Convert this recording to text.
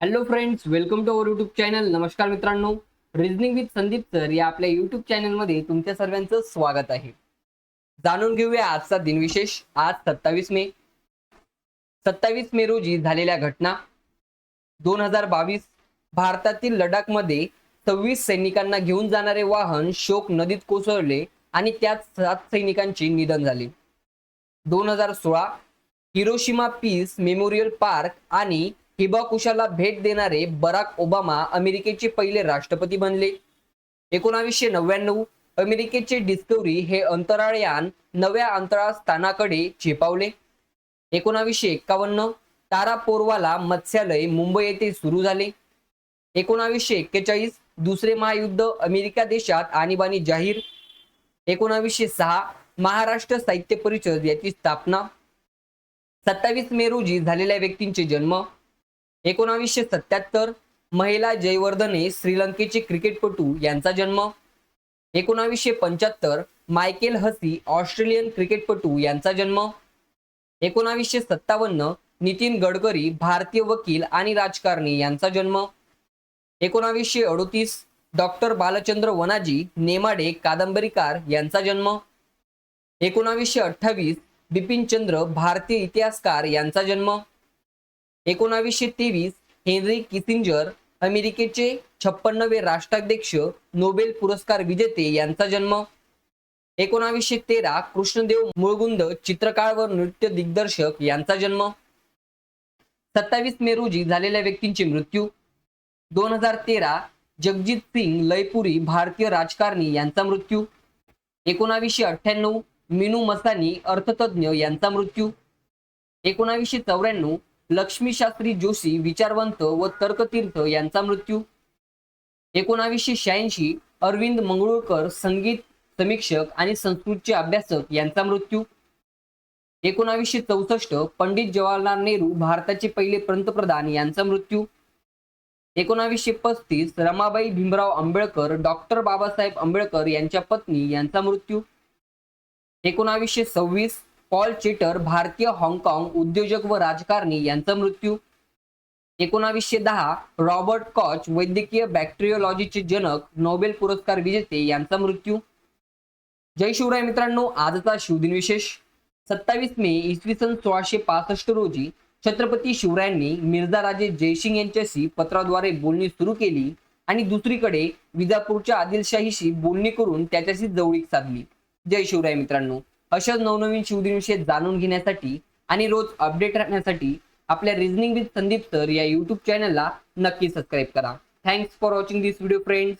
Hello friends welcome to our YouTube channel नमस्कार मित्रांनो. Reasoning with Sandeep sir या आपल्या युट्यूब चॅनलमध्ये तुमच्या सर्वांचं स्वागत आहे. जाणून घेऊया आजचा दिनविशेष. आज सत्तावीस मे. सत्तावीस मे रोजी झालेल्या घटना. दोन हजार बावीस भारतातील लडाखमध्ये सव्वीस सैनिकांना घेऊन जाणारे वाहन शोक नदीत कोसळले आणि त्यात सात सैनिकांचे निधन झाले. दोन हजार सोळा हिरोशिमा पीस मेमोरियल पार्क आणि हिबाकुशाला भेट देणारे बराक ओबामा अमेरिकेचे पहिले राष्ट्रपती बनले. एकोणावीसशे नव्याण्णव अमेरिकेचे डिस्कवरी हे अंतराळयान नव्या अंतराळ स्थानाकडे झेपावले. एकोणावीसशे एक्कावन्न तारापोरवाला मत्स्यालय मुंबई येथे सुरू झाले. एकोणावीसशे एक्केचाळीस दुसरे महायुद्ध अमेरिका देशात आणीबाणी जाहीर. एकोणावीसशे सहा महाराष्ट्र साहित्य परिषद याची स्थापना. सत्तावीस मे रोजी झालेल्या व्यक्तींचे जन्म. एकोणावीसशे सत्याहत्तर महिला जयवर्धने श्रीलंकेचे क्रिकेटपटू यांचा जन्म. एकोणावीसशे पंच्याहत्तर मायकेल हसी ऑस्ट्रेलियन क्रिकेटपटू यांचा जन्म. एकोणावीसशे सत्तावन्न नितीन गडकरी भारतीय वकील आणि राजकारणी यांचा जन्म. एकोणावीसशे अडोतीस डॉक्टर बालचंद्र वनाजी नेमाडे कादंबरीकार यांचा जन्म. एकोणावीसशे अठ्ठावीस बिपिनचंद्र भारतीय इतिहासकार यांचा जन्म. एकोणावीसशे तेवीस हेनरी किसिंजर अमेरिकेचे छप्पन्नवे राष्ट्राध्यक्ष नोबेल पुरस्कार विजेते यांचा जन्म. एकोणावीसशे तेरा कृष्णदेव मुळगुंद चित्रकार व नृत्य दिग्दर्शक यांचा जन्म. सत्तावीस मे रोजी झालेल्या व्यक्तींचे मृत्यू. दोन हजार तेरा जगजित सिंग लयपुरी भारतीय राजकारणी यांचा मृत्यू. एकोणावीसशे अठ्ठ्याण्णव मिनू मसानी अर्थतज्ञ यांचा मृत्यू. एकोणावीसशे चौऱ्याण्णव लक्ष्मी शास्त्री जोशी विचारवंत व तर्कतीर्थ यांचा मृत्यू. एकोणावीसशे शहाऐंशी अरविंद मंगळूरकर संगीत समीक्षक आणि संस्कृतचे अभ्यासक यांचा मृत्यू. एकोणावीसशे चौसष्ट पंडित जवाहरलाल नेहरू भारताचे पहिले पंतप्रधान यांचा मृत्यू. एकोणावीसशे पस्तीस रमाबाई भीमराव आंबेडकर डॉक्टर बाबासाहेब आंबेडकर यांच्या पत्नी यांचा मृत्यू. एकोणावीसशे सव्वीस पॉल चेटर भारतीय हाँगकाँग उद्योजक व राजकारणी यांचा मृत्यू. एकोणावीसशे दहा रॉबर्ट कॉच वैद्यकीय बॅक्टेरियोलॉजीचे जनक नोबेल पुरस्कार विजेते यांचा मृत्यू. जय शिवराय मित्रांनो आजचा शिवदिन विशेष सत्तावीस मे इसवी सन सोळाशे पासष्ट रोजी छत्रपती शिवरायांनी मिर्झा राजे जयसिंग यांच्याशी पत्राद्वारे बोलणी सुरू केली आणि दुसरीकडे विजापूरच्या आदिलशाहीशी बोलणी करून त्याच्याशी जवळीक साधली. जय शिवराय मित्रांनो. अशाच नवनवीन शिवदिनविषयी जाणून घेण्यासाठी आणि रोज अपडेट राहण्यासाठी आपल्या रिझनिंग विथ संदीप सर या युट्यूब चॅनलला नक्की सबस्क्राईब करा. Thanks for watching this video friends